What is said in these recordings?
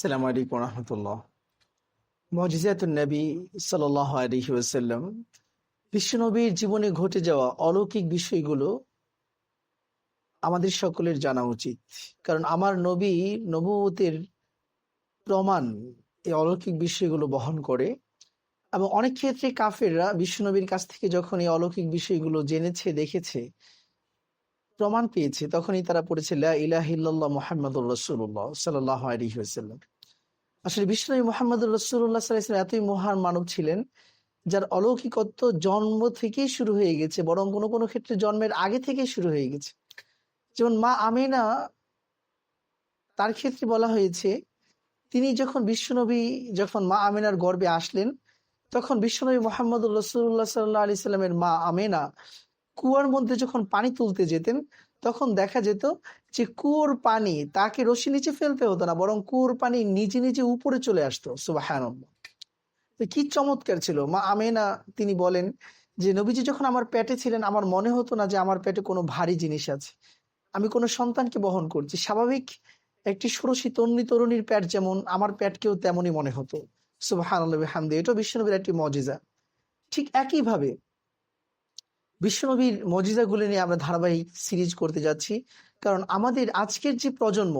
আসসালামু আলাইকুম রহমতুল্লাহ। মজিজাতুল নবী সাল্লাহ আলহি ওয়াসাল্লাম, বিশ্বনবীর জীবনে ঘটে যাওয়া অলৌকিক বিষয়গুলো আমাদের সকলের জানা উচিত। কারণ আমার নবী নবুতের প্রমাণ এই অলৌকিক বিষয়গুলো বহন করে এবং অনেক ক্ষেত্রে কাফেররা বিশ্বনবীর কাছ থেকে যখন এই অলৌকিক বিষয়গুলো জেনেছে, দেখেছে, প্রমাণ পেয়েছে, তখনই তারা পড়েছে, লা ইলাহা ইল্লাল্লাহ মুহাম্মাদুর রাসূলুল্লাহ সাল্লাল্লাহু আলাইহি ওয়াসাল্লাম। আসলে বিষ্ণু মোহাম্মদুর রসুল্লাহ সাল্লাম এতই মহান মানব ছিলেন, যার অলৌকিকত্ব জন্ম থেকেই শুরু হয়ে গেছে, বরং কোনো কোনো ক্ষেত্রে জন্মের আগে থেকেই শুরু হয়ে গেছে। যেমন মা আমিনা, তার ক্ষেত্রে বলা হয়েছে, তিনি যখন বিশ্বনবী যখন মা আমিনার গর্বে আসলেন, তখন বিশ্বনবী মোহাম্মদ রসুল্লাহ সাল্লাহ আলি সাল্লামের মা আমেনা কুয়ার মধ্যে যখন পানি তুলতে যেতেন তখন দেখা যেত যে কুয়োর পানি তাকে রশি নিচে ফেলতে হতো না, বরং কুয়োর পানি নিজে নিজে উপরে চলে আসতো। সুবাহান কি চমৎকার ছিল। মা আমেনা তিনি বলেন যে, নবীজি যখন আমার পেটে ছিলেন, আমার মনে হতো না যে আমার পেটে কোনো ভারী জিনিস আছে। আমি কোনো সন্তানকে বহন করছি। স্বাভাবিক একটি ষোড়শী তরুণী তরুণীর প্যাট যেমন আমার প্যাটকেও তেমনই মনে হতো। সুবাহান হামদি এটাও বিশ্বনবীর একটি মজিজা। ঠিক একইভাবে বিশ্বনবীর মজিজাগুলি নিয়ে আমরা ধারাবাহিক সিরিজ করতে যাচ্ছি। কারণ আমাদের আজকের যে প্রজন্ম,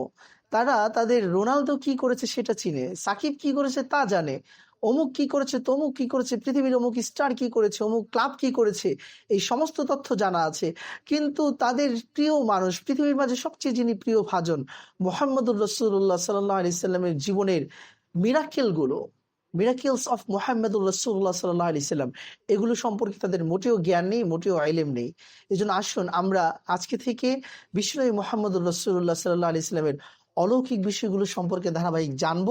তারা তাদের রোনালদো কি করেছে সেটা চিনে, সাকিব কি করেছে তা জানে, অমুক কি করেছে, তমুক কি করেছে, পৃথিবীর অমুক স্টার কি করেছে, অমুক ক্লাব কি করেছে, এই সমস্ত তথ্য জানা আছে। কিন্তু তাদের প্রিয় মানুষ, পৃথিবীর মাঝে সবচেয়ে যিনি প্রিয় ভাজন মোহাম্মদুর রসুল্লাহ সাল্লাহ আলি সাল্লামের জীবনের মিরাকেলগুলো মিরাকিলস অফ মোহাম্মদুল রসুল্লাহ সাল্লাহ আলি সাল্লাম এগুলো সম্পর্কে তাদের মোটেও জ্ঞান নেই, মোটেও আইলেম নেই। এই জন্য আসুন আমরা আজকে থেকে বিশ্বনবী মোহাম্মদুল রসুল্লাহ সাল্লাহ আলি সাল্লামের অলৌকিক বিষয়গুলো সম্পর্কে ধারাবাহিক জানব।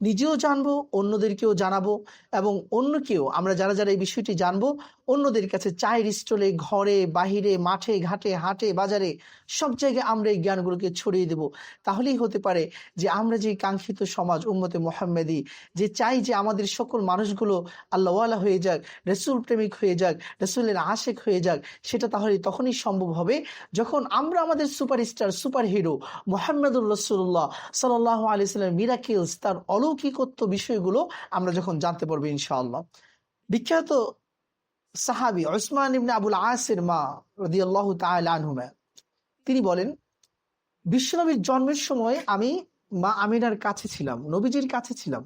নিজেও জানব, অন্যদেরকেও জানাব এবং অন্যকেও, আমরা যারা যারা এই বিষয়টি জানব, অন্যদের কাছে চায়ের স্টলে, ঘরে, বাহিরে, মাঠে, ঘাটে, হাটে, বাজারে, সব জায়গায় আমরা এই জ্ঞানগুলোকে ছড়িয়ে দেব। তাহলেই হতে পারে যে আমরা যে কাঙ্ক্ষিত সমাজ, উম্মতে মোহাম্মেদি, যে চাই যে আমাদের সকল মানুষগুলো আল্লাহওয়ালা হয়ে যাক, রসুল প্রেমিক হয়ে যাক, রসুলের আশেক হয়ে যাক, সেটা তাহলে তখনই সম্ভব হবে যখন আমরা আমাদের সুপারস্টার সুপার হিরো মোহাম্মদুর রসুল্লাহ সাল আলি সাল্লাম মিরাকিলস তার অলৌকিকত্ব বিষয়গুলো আমরা যখন জানতে পারব ইনশাআল্লাহ। বিখ্যাত সাহাবি ওসমান ইবনে আবুল আসের মা রদিয়াল্লাহ আনহুমা, তিনি বলেন, বিশ্বনবীর জন্মের সময় আমি মা আমিনার কাছে ছিলাম, নবীজির কাছে ছিলাম।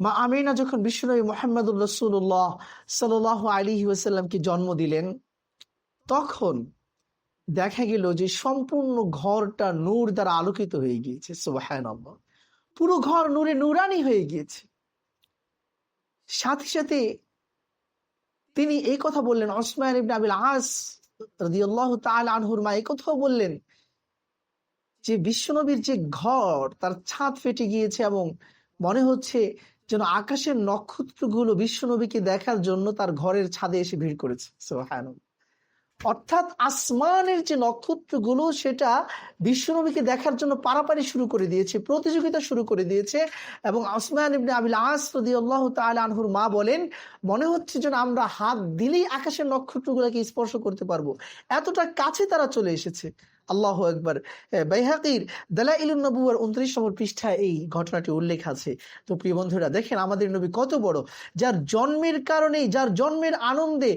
মা আমিনা যখন বিশ্বনবী মোহাম্মদুল রসুল্লাহ সাল আলী ওয়াসাল্লামকে জন্ম দিলেন, তখন দেখা গেল যে সম্পূর্ণ ঘরটা নূর দ্বারা আলোকিত হয়ে গিয়েছে সোহায়ন পুরো ঘর নূরে নুরানি হয়ে গিয়েছে। সাথে সাথে তিনি এই কথা বললেন, ওসমান ইবনে আবিল আস রাদিয়াল্লাহু তাআলা আনহুর মা এই কথাও বললেন যে বিশ্বনবীর যে ঘর, তার ছাদ ফেটে গিয়েছে এবং মনে হচ্ছে যেন আকাশের নক্ষত্রগুলো বিশ্বনবীকে দেখার জন্য তার ঘরের ছাদে এসে ভিড় করেছে। সুবহানাল্লাহ। অর্থাৎ আসমানের যে নক্ষত্রগুলো, সেটা বিশ্বনবীকে দেখার জন্য পারাপারি শুরু করে দিয়েছে, প্রতিযোগিতা শুরু করে দিয়েছে এবং আসমান ইবনে আবিল আসদি আল্লাহ আনহুর মা বলেন, মনে হচ্ছে যেন আমরা হাত দিলেই আকাশের নক্ষত্রগুলোকে স্পর্শ করতে পারব। এতটা কাছে তারা চলে এসেছে। আল্লাহ একবার বাইহাকির দালাইলুন নবুয়ার উনত্রিশ নম্বর পৃষ্ঠায় এই ঘটনাটি উল্লেখ আছে। তো প্রিয় বন্ধুরা, দেখেন আমাদের নবী কত বড়। যার জন্মের কারণে যার জন্মের আনন্দে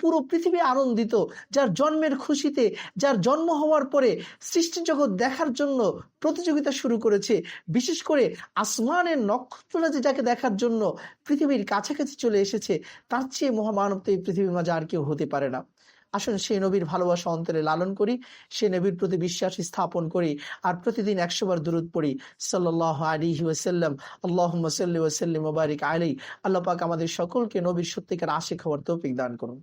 পুরো পৃথিবী আনন্দিত, যার জন্মের খুশিতে, যার জন্ম হওয়ার পরে সৃষ্টি জগৎ দেখার জন্য প্রতিযোগিতা শুরু করেছে, বিশেষ করে আসমানের নক্ষত্ররা যে যাকে দেখার জন্য পৃথিবীর কাছাকাছি চলে এসেছে, তার চেয়ে মহামানব তো এই পৃথিবীর মাঝে আর কেউ হতে পারে না। আসুন সেই নবীর ভালোবাসা অন্তরে লালন করি, সে নবীর প্রতি বিশ্বাস স্থাপন করি আর প্রতিদিন একশোবার দূরত পড়ি। সাল্লাহ আলী ওসাল্লাম আল্লাহ সাল্লি ওসাল্লি মুবারিক আলী আল্লাহ পাক আমাদের সকলকে নবীর সত্যিকার আশিক হওয়ার তৌফিক দান করুন।